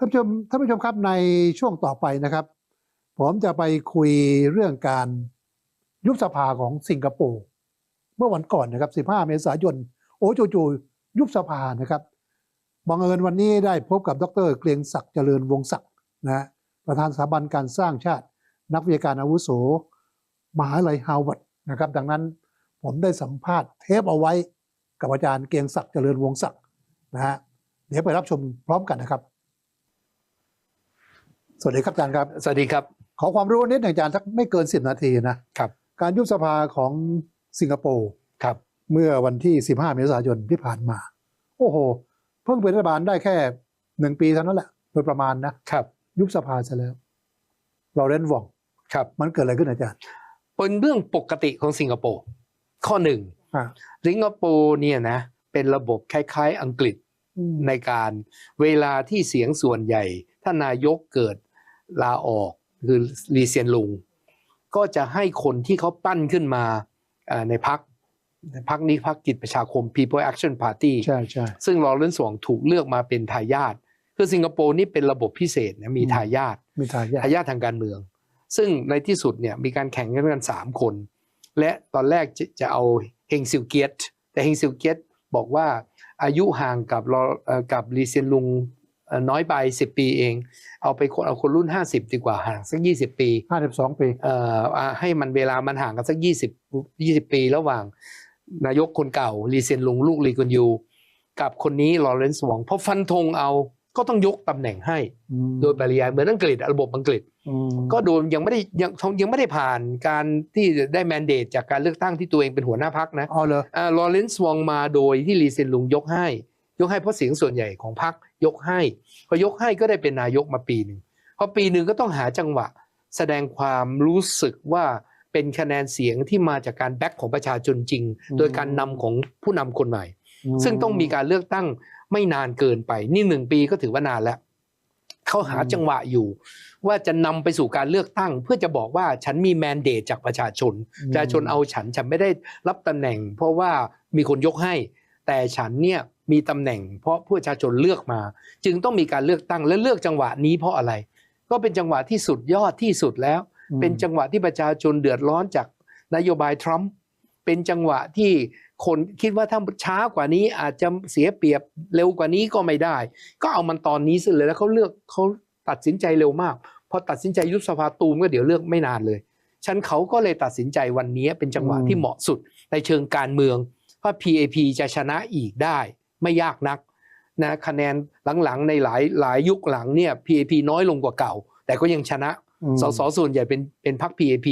ท่านผู้ชมท่านผู้ชมครับในช่วงต่อไปนะครับ ผมจะไปคุยเรื่องการยุบสภาของสิงคโปร์เมื่อวันก่อนนะครับ 15 เมษายน โอ้จู่ๆยุบสภานะครับบังเอิญวันนี้ได้พบกับดรเกรียงศักดิ์เจริญวงศักดิ์นะฮะประธานสถาบันการสร้างชาติ นักวิชาการอาวุโสมหาลัยฮาร์วาร์ดนะครับ ดังนั้นผมได้สัมภาษณ์เทปเอาไว้กับอาจารย์เกรียงศักดิ์เจริญวงศ์ศักดิ์นะฮะเดี๋ยวไปรับชมพร้อมกันนะครับ สวัสดีครับอาจารย์ครับ สวัสดีครับ ขอความรู้นิดหนึ่งอาจารย์สักไม่เกิน 10 นาทีนะครับ การยุบสภาของสิงคโปร์ครับ เมื่อวันที่ 15เมษายนที่ผ่านมา โอ้โห เพิ่งเป็นรัฐบาลได้แค่หนึ่งปีเท่านั้นแหละโดยประมาณนะครับ ยุบสภาซะแล้วเราเรนวองครับ มันเกิดอะไรขึ้นอาจารย์เป็นเรื่องปกติของสิงคโปร์ข้อหนึ่งอ่าสิงคโปร์เนี่ยนะ เป็นระบบคล้าย ๆ อังกฤษอืมในการเวลาที่เสียงส่วนใหญ่ ถ้านายกเกิด ลาออกคือรีเซียนลุง ก็จะให้คนที่เขาปั้นขึ้นมาเอ่อในพักพักนี้พักกิจประชาคม People Action Party ใช่ใช่ซึ่งลอเรนซ์สวงถูกเลือกมาเป็นทายาทคือสิงคโปร์นี่เป็นระบบพิเศษนะมีอืมทายาทมีทายาททายาททางการเมือง ซึ่งในที่สุดเนี่ยมีการแข่งกันกันสามคน และตอนแรกจะจะเอาเฮงซิลเกียตแต่เฮงซิลเกียตบอกว่าอายุห่างกับรอเอ่อกับลีเซียนลุงเอ่อ น้อยไป 10 ปีเอง เอาไปคนเอาคนรุ่น 50 ดีกว่าห่างสัก 20 ปี 52 ปีเอ่ออ่าให้มันเวลามันห่างกันสัก 20 20 ปีระหว่างนายกคนเก่าลีเซียนลุงลูกลีกวนยู กับคนนี้ลอเรนซ์วองเพราะฟันธงเอาก็ต้องยกตำแหน่งให้อืมโดยปริยายเหมือนอังกฤษระบบอังกฤษอืมก็โดนยังไม่ได้ยังยังไม่ได้ผ่านการที่ได้แมนเดตจากการเลือกตั้งที่ตัวเองเป็นหัวหน้าพักนะเอาเลยลอเรนซ์วองมาโดยที่ลีเซนลุงยกให้ ยกให้เพราะเสียงส่วนใหญ่ของพัก ยกให้ พอยกให้ก็ได้เป็นนายกมาปีหนึ่งพอปีหนึ่งก็ต้องหาจังหวะ แสดงความรู้สึกว่าเป็นคะแนนเสียงที่มาจากการแบ็กของประชาชนจริง โดยการนำของผู้นำคนใหม่ ซึ่งต้องมีการเลือกตั้งไม่นานเกินไป นี่หนึ่งปีก็ถือว่านานแล้ว เขาหาจังหวะอยู่ ว่าจะนำไปสู่การเลือกตั้ง เพื่อจะบอกว่าฉันมีแมนเดตจากประชาชน ประชาชนเอาฉันฉันไม่ได้รับตำแหน่ง เพราะว่ามีคนยกให้ แต่ฉันเนี่ย มีตำแหน่ง เพราะประชาชนเลือกมา จึงต้องมีการเลือกตั้งและเลือกจังหวะนี้เพราะอะไร ก็เป็นจังหวะที่สุดยอดที่สุดแล้วอืมเป็นจังหวะที่ประชาชนเดือดร้อนจากนโยบายทรัมป์เป็นจังหวะที่คนคิดว่าถ้าช้ากว่านี้อาจจะเสียเปรียบเร็วกว่านี้ก็ไม่ได้ ก็เอามันตอนนี้สิเลยแล้วเขาเลือกเขาตัดสินใจเร็วมากพอตัดสินใจยุบสภาตูมก็เดี๋ยวเลือกไม่นานเลยฉันเขาก็เลยตัดสินใจวันนี้เป็นจังหวะอืมที่เหมาะสุดในเชิงการเมืองว่า PAP จะชนะอีกได้ ไม่ยากนักนะคะแนนหลังๆ ในหลายหลายยุคหลังเนี่ย PAP น้อยลงกว่าเก่า แต่ก็ยังชนะอืมสสส่วนใหญ่เป็นเป็นพรรค PAP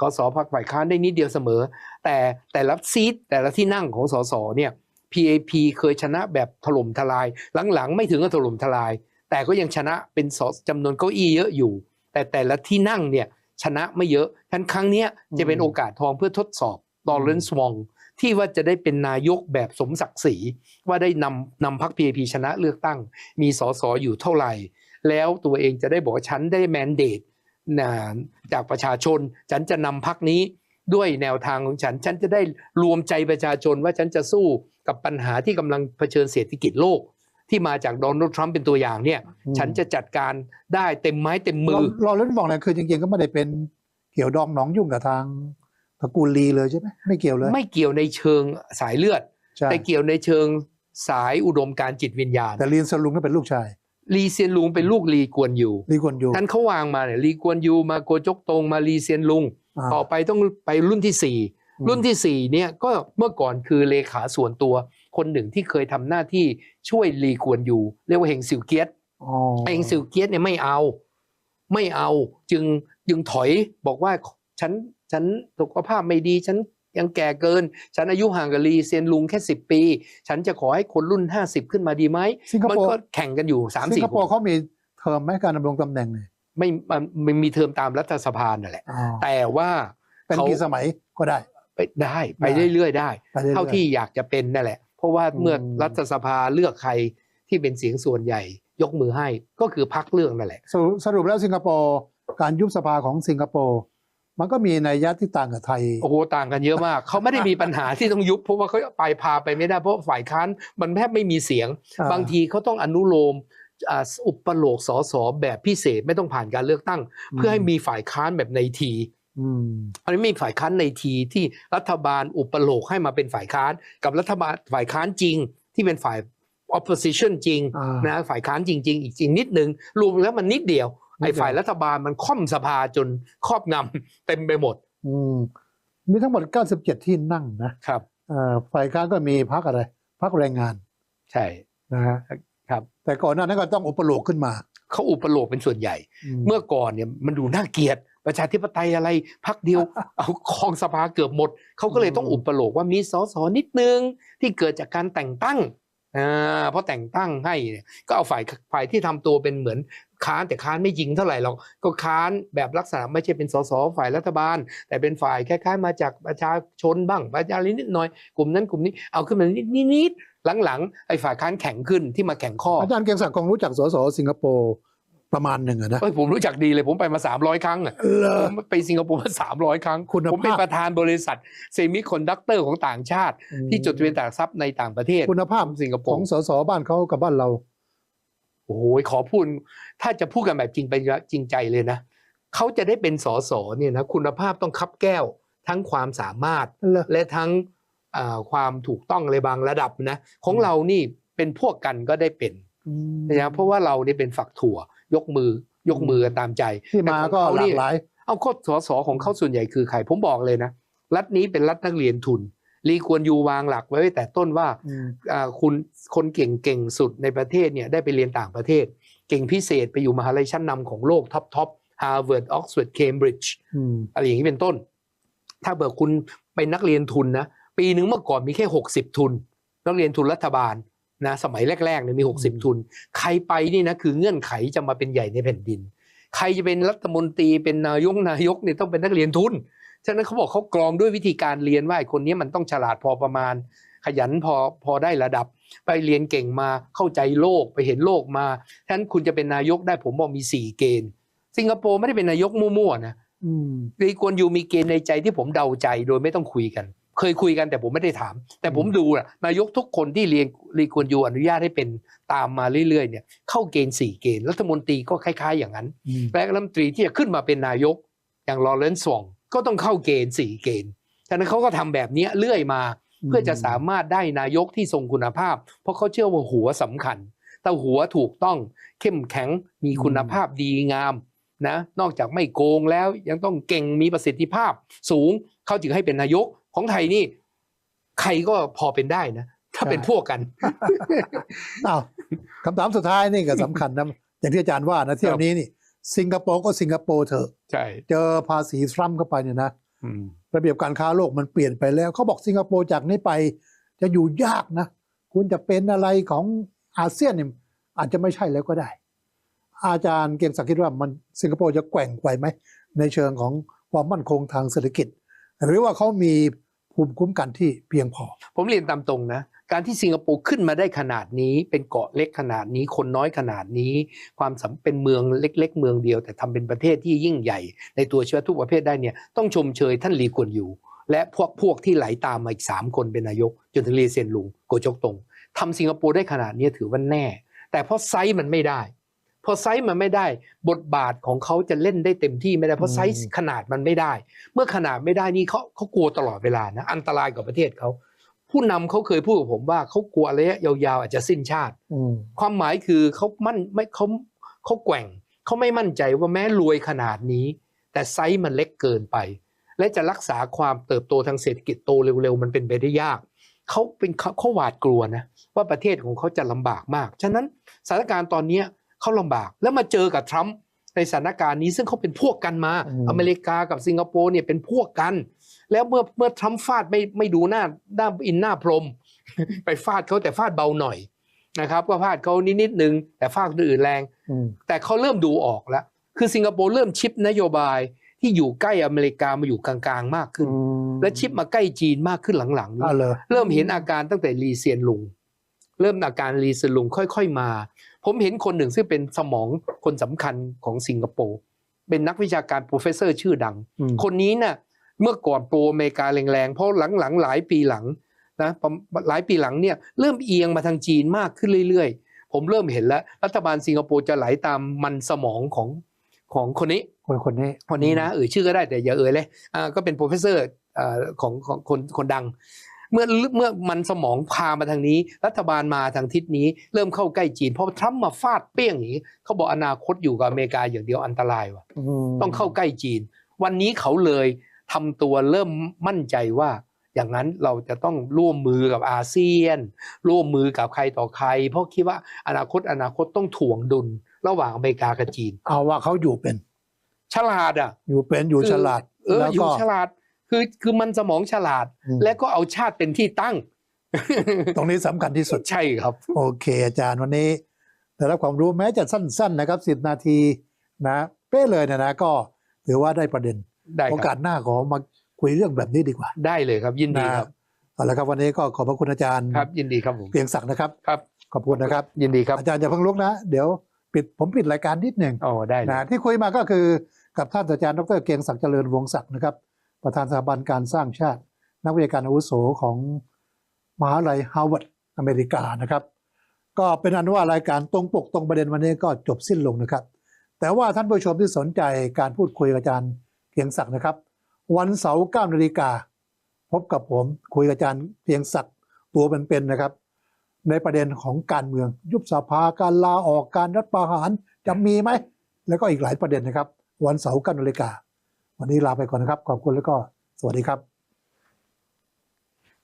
กสพรรคฝ่ายค้านได้นิดเดียวเสมอ แต่แต่ละซีทแต่ละที่นั่งของสสเนี่ย PAP เคยชนะแบบถล่มทลาย หลังๆ ไม่ถึงกับถล่มทลาย แต่ก็ยังชนะเป็นสจำนวนเก้าอี้เยอะอยู่ แต่แต่ละที่นั่งเนี่ยชนะไม่เยอะฉะนันครั้งเนี้ยจะเป็นโอกาสทองเพื่อทดสอบลอเรนซ์วอง ที่ว่าจะได้เป็นนายกแบบสมศักดิ์ศรีว่าได้นำนำพรรค PAP ชนะเลือกตั้ง มีสสอยู่เท่าไหร่ แล้วตัวเองจะได้บอกว่าฉันได้แมนเดตนะจากประชาชน ฉันจะนำพักนี้ด้วยแนวทางของฉัน ฉันจะได้รวมใจประชาชนว่าฉันจะสู้กับปัญหาที่กำลังเผชิญเศรษฐกิจโลกที่มาจากโดนัลด์ทรัมป์เป็นตัวอย่างเนี่ยอืมฉันจะจัดการได้เต็มไม้เต็มมือ เราเล่นบอกเลยคือจริงๆก็ไม่ได้เป็นเกี่ยวดองหนองยุ่งกับทาง ตระกูลลีเลยใช่ไหมไม่เกี่ยวเลย ไม่เกี่ยวในเชิงสายเลือดใช่แต่เกี่ยวในเชิงสายอุดมการณ์จิตวิญญาณ แต่ลีนสลุงนั่นเป็นลูกชายลีเซียนลุงเป็นลูกลีกวนยูลีกวนยูท่านเขาวางมาเนี่ยลีกวนยูมาโกจกตงมาลีเซียนลุงาต่อไปต้องไปรุ่นที่สี่อืมรุ่นที่สี่เนี่ยก็เมื่อก่อนคือเลขาส่วนตัว คนหนึ่งที่เคยทำหน้าที่ช่วยลีกวนอยู่เรียกว่าเฮงซิวเกียตอ๋อเฮงซิวเกียตเนี่ยไม่เอา ไม่เอาจึงจึงถอยบอกว่าฉัน ฉันสุขภาพไม่ดีฉันยังแก่เกิน ฉันอายุห่างกับลีเซียนลุงแค่สิบปี ฉันจะขอให้คนรุ่นห้าสิบขึ้นมาดีไหมสิงคมันโปร์ก็แข่งกันอยู่สามสิงสี่คโปร์เขามีเทอมไหมการดำรงตำแหน่งเนี่ยไม่มันมันมีเทอมตามรัฐสภานั่นแหละอ๋อแต่ว่าเป็นเขากี่สมัยก็ได้ไปได้ไปได้เรื่อยๆได้ไปรื่อยๆเท่าที่อยากจะเป็นนั่นแหละ เพราะว่าอืมเมื่อรัฐสภาเลือกใครที่เป็นเสียงส่วนใหญ่ ยกมือให้ก็คือพักเลือกนั่นแหละสรุปสรุปแล้วสิงคโปร์การยุบสภาของสิงคโปร์ มันก็มีนัยยะที่ต่างกับไทย โอ้โหต่างกันเยอะมาก เขาไม่ได้มีปัญหาที่ต้องยุบเพราะว่าเขาไปพาไปไม่ได้เพราะฝ่ายค้านมันแทบไม่มีเสียงอ่าบางทีเขาต้องอนุโลมอ่าอุปโลกสอสอแบบพิเศษไม่ต้องผ่านการเลือกตั้ง เพื่อให้มีฝ่ายค้านแบบในทีอืมอันนี้มีฝ่ายค้านในทีที่รัฐบาลอุปโลกให้มาเป็นฝ่ายค้าน กับรัฐบาลฝ่ายค้านจริงที่เป็นฝ่าย opposition จริงอ่านะฝ่ายค้านจริง ๆ อีกจริงนิดนึงรวมแล้วมันนิดเดียวนิดเดียว ไอ้ฝ่ายรัฐบาลมันค่อมสภาจนครอบงำเต็มไปหมด อืมมีทั้งหมด 97 ที่นั่งนะครับเอ่อฝ่ายค้านก็มีพักอะไรพักแรงงาน ใช่นะฮะครับ แต่ก่อนหน้านั้นก็ต้องอุปโลกขึ้นมา เขาอุปโลกเป็นส่วนใหญ่ เมื่อก่อนเนี่ยมันดูน่าเกลียดประชาธิปไตยอะไรพักเดียวเอาครองสภาเกือบหมด เขาก็เลยต้องอืมอุปโลกว่ามีสสนิดนึงที่เกิดจากการแต่งตั้งอ่าเพราะแต่งตั้งให้เนี่ยก็เอาฝ่ายฝ่ายที่ทำตัวเป็นเหมือน ค้านแต่ค้านไม่จริงเท่าไหร่หรอกก็ค้านแบบลักษณะไม่ใช่เป็นสสฝ่ายรัฐบาล แต่เป็นฝ่ายคล้าย ๆ มาจากประชาชนบ้างประชาชนนิดหน่อยกลุ่มนั้นกลุ่มนี้เอาขึ้นมานิดนิดๆหลังๆไอ้ฝ่ายค้านแข็งขึ้นที่มาแข่งข้ออาจารย์เกรียงศักดิ์คงรู้จักสสสิงคโปร์ประมาณหนึ่งอะนะเอ้ยผมรู้จักดีเลยผมไปมาสามร้อยครั้งอะเหรอผมไปสิงคโปร์มาสามร้อยครั้งคุณภาพผมเป็นประธานบริษัทเซมิคอนดักเตอร์ของต่างชาติ ที่จดทะเบียนตลาดทรัพย์ในต่างประเทศ คุณภาพของสิงคโปของร์สสบ้านเขากับบ้านเรา โอ้โหขอพูด ถ้าจะพูดกันแบบจริงไปจริงใจเลยนะเขาจะได้เป็นสสเนี่ยนะคุณภาพต้องคับแก้ว ทั้งความสามารถเหรอและทั้งอ่าความถูกต้องอะไรบางระดับนะของเรานี่เป็นพวกกันก็ได้เป็นนะเพราะว่าเราเนี่ยเป็นฝักถั่วยกมือยกมือกันตามใจที่มาก็แต่ของเขหลานี่กหลายเอาข้อสอสอของเขาส่วนใหญ่คือใครผมบอกเลยนะรัฐนี้เป็นรัฐนักเรียนทุน รีกวนยูวางหลักไว้แต่ต้นว่าอ่าคุณคนเก่งเก่งสุดในประเทศเนี่ยได้ไปเรียนต่างประเทศ เก่งพิเศษไปอยู่มหาลัยชั้นนำของโลกท็อปท็อปฮาร์วาร์ดออกซฟอร์ดเคมบริดจ์อืมอะไรอย่างนี้เป็นต้น ถ้าเบิกคุณเป็นนักเรียนทุนนะ ปีหนึ่งเมื่อก่อนมีแค่ 60 ทุน นักเรียนทุนรัฐบาลนะสมัยแรกๆเนี่ยมี 60 ทุน ใครไปนี่นะคือเงื่อนไขจะมาเป็นใหญ่ในแผ่นดิน ใครจะเป็นรัฐมนตรีเป็นนายกนายกเนี่ยต้องเป็นนักเรียนทุน ฉะนั้นเขาบอกเขากรองด้วยวิธีการเรียนว่าไอ้คนนี้มันต้องฉลาดพอประมาณ ขยันพอพอได้ระดับ ไปเรียนเก่งมาเข้าใจโลกไปเห็นโลกมาฉะนั้นคุณจะเป็นนายกได้ผมบอกมี4เกณฑ์ สิงคโปร์ไม่ได้เป็นนายกมั่วๆนะอืมลีกวนยูมีเกณฑ์ในใจที่ผมเดาใจโดยไม่ต้องคุยกัน เคยคุยกันแต่ผมไม่ได้ถาม แต่ผมดูนะนายกทุกคนที่เรียนลีกวนยูอนุญาตให้เป็นตามมาเรื่อยๆเนี่ยเข้าเกณฑ์สี่เกณฑ์รัฐมนตรีก็คล้าย ๆ อย่างนั้นอืมและรัฐมนตรีที่จะขึ้นมาเป็นนายกอย่างลอเรนซ์สวอง ก็ต้องเข้าเกณฑ์สี่เกณฑ์ฉะนั้นเขาก็ทำแบบเนี้ยเรื่อยมาเพื่อจะสามารถได้นายกที่ทรงคุณภาพ เพราะเขาเชื่อว่าหัวสำคัญ แต่หัวถูกต้องเข้มแข็งมีคุณภาพดีงามนะนอกจากไม่โกงแล้วยังต้องเก่งมีประสิทธิภาพสูงเขาจึงให้เป็นนายกของไทยนี่ ใครก็พอเป็นได้นะ ถ้าเป็นพวกกันอ้าวคำถามสุดท้ายนี่ก็สำคัญนะอย่างที่อาจารย์ว่านะเที่ยวนี้นี่ สิงคโปร์ก็สิงคโปร์เถอะใช่เจอภาษีทรัมป์เข้าไปเนี่ยนะอืมระเบียบการค้าโลกมันเปลี่ยนไปแล้วเขาบอกสิงคโปร์จากนี้ไป จะอยู่ยากนะ คุณจะเป็นอะไรของอาเซียนเนี่ยอาจจะไม่ใช่แล้วก็ได้ อาจารย์เกียงศักดิ์คิดว่ามันสิงคโปร์จะแกว่งไปไหมในเชิงของความมั่นคงทางเศรษฐกิจ หรือว่าเขามี ภูมิคุ้มกันที่เพียงพอ ผมเรียนตามตรงนะ การที่สิงคโปร์ขึ้นมาได้ขนาดนี้ เป็นเกาะเล็กขนาดนี้ คนน้อยขนาดนี้ ความสำเป็นเมืองเล็ก ๆ เมืองเดียว แต่ทำเป็นประเทศที่ยิ่งใหญ่ ในตัวเชื้อทุกประเภทได้เนี่ยต้องชมเชยท่านลีกวนอยู่ และพวกพวกที่ไหลตามมาอีก3คนเป็นนายก จนถึงลีเซียนลุงโกจกตงทำสิงคโปร์ได้ขนาดนี้ถือว่าแน่ แต่เพราะไซส์มันไม่ได้ พอไซส์มันไม่ได้ บทบาทของเขาจะเล่นได้เต็มที่ไม่ได้เพราะไซส์ขนาดมันไม่ได้ เมื่อขนาดไม่ได้นี่เขาเขากลัวตลอดเวลานะอันตรายกับประเทศเขาผู้นำเขาเคยพูดกับผมว่าเขากลัวระยะยาวๆอาจจะสิ้นชาติอืมความหมายคือเขามั่นไม่เขาเขาแกว่งเขาไม่มั่นใจว่าแม้รวยขนาดนี้ แต่ไซส์มันเล็กเกินไป และจะรักษาความเติบโตทางเศรษฐกิจโตเร็วๆมันเป็นไปได้ยากเขาเป็นเขาเขาหวาดกลัวนะว่าประเทศของเขาจะลำบากมาก ฉะนั้นสถานการณ์ตอนเนี้ย เขาลำบาก แล้วมาเจอกับทรัมป์ในสถานการณ์นี้ซึ่งเขาเป็นพวกกันมา อเมริกากับสิงคโปร์เนี่ยเป็นพวกกัน แล้วเมื่อเมื่อทรัมป์ฟาดไม่ไม่ดูหน้าหน้าอินหน้าพรม ไปฟาดเขาแต่ฟาดเบาหน่อยนะครับ ก็ฟาดเขานิดนิดนึงแต่ฟาดคนอื่นแรงอืมแต่เขาเริ่มดูออกแล้ว คือสิงคโปร์เริ่มชิปนโยบายที่อยู่ใกล้อเมริกามาอยู่กลางๆ มากขึ้น และชิปมาใกล้จีนมากขึ้นหลังๆนี้อ้าวเลยเริ่มเห็นอาการตั้งแต่ลีเซียนลุง เริ่มอาการลีเซียนลุงค่อยๆมา ผมเห็นคนหนึ่งซึ่งเป็นสมองคนสำคัญของสิงคโปร์เป็นนักวิชาการโปรเฟสเซอร์ชื่อดัง คนนี้น่ะเมื่อก่อนโปรอเมริกาแรงๆ เพราะหลังๆ หลายปีหลังนะประมาณหลายปีหลังเนี่ยเริ่มเอียงมาทางจีนมากขึ้นเรื่อยๆผผมเริ่มเห็นแล้ว รัฐบาลสิงคโปร์จะไหลตามมันสมองของของคนนี้คนคนนี้คนนี้นะเอ่ยชื่อก็ได้แต่อย่าเอ่ยเลยอ่าก็เป็นโปรเฟสเซอร์อ่าของของคนคนดัง เมื่อเมื่อมันสมองพามาทางนี้ รัฐบาลมาทางทิศนี้ เริ่มเข้าใกล้จีนเพราะทรัมป์มาฟาดเปี้ยงอย่างนี้เขาบอกอนาคตอยู่กับอเมริกาอย่างเดียวอันตรายว่ะมต้องเข้าใกล้จีน วันนี้เขาเลยทำตัวเริ่มมั่นใจว่า อย่างนั้นเราจะต้องร่วมมือกับอาเซียน ร่วมมือกับใครต่อใคร เพราะคิดว่าอนาคตอนาคตต้องถ่วงดุลระหว่างอเมริกากับจีน เอาว่าเขาอยู่เป็น ฉลาดอะ อยู่เป็นอยู่คือฉลาดเออแล้วอยู่ก็ฉลาด คือคือมันสมองฉลาดอืมและก็เอาชาติเป็นที่ตั้ง ตรงนี้สำคัญที่สุดใช่ครับ โอเคอาจารย์วันนี้ได้รับความรู้แม้จะสั้น ๆ นะครับสิบนาทีนะเป๊ะเลยเนะนะก็ถือว่าได้ประเด็นได้โอคการับสหน้าขอมาคุยเรื่องแบบนี้ดีกว่า ได้เลยครับ ยินดีนะครับเอาละครับวันนี้ก็ขอบพระคุณอาจารย์ครับยินดีครับผมเพียงศักดิ์นะครับครับ ขอบคุณนะครับ ยินดีครับอาจารย์อย่าเพิ่งลุกนะ เดี๋ยวปิดผมปิดรายการนิดหนึ่งอ๋อได้เลยนะที่คุยมาก็คือกับท่านอาจารย์ดรเกียงศักดิ์เจริญวงศ์ศักดิ์นะครับ ประธานสถาบันการสร้างชาติ นักวิชาการอาวุโสของมหาวิทยาลัยฮาร์วาร์ดอเมริกานะครับ ก็เป็นอันว่ารายการตรงปกตรงประเด็นวันนี้ก็จบสิ้นลงนะครับ แต่ว่าท่านผู้ชมที่สนใจการพูดคุยกับอาจารย์เพียงศักดิ์นะครับ วันเสาร์9นาฬิกาพบกับผมคุยกับอาจารย์เพียงศักดิ์ตัวเป็นๆนะครับ ในประเด็นของการเมืองยุบสภาการลาออกการรัฐประหารจะมีไหมแล้วก็อีกหลายประเด็นนะครับ วันเสาร์9นาฬิกา วันนี้ลาไปก่อนนะครับ ขอบคุณแล้วก็สวัสดีครับ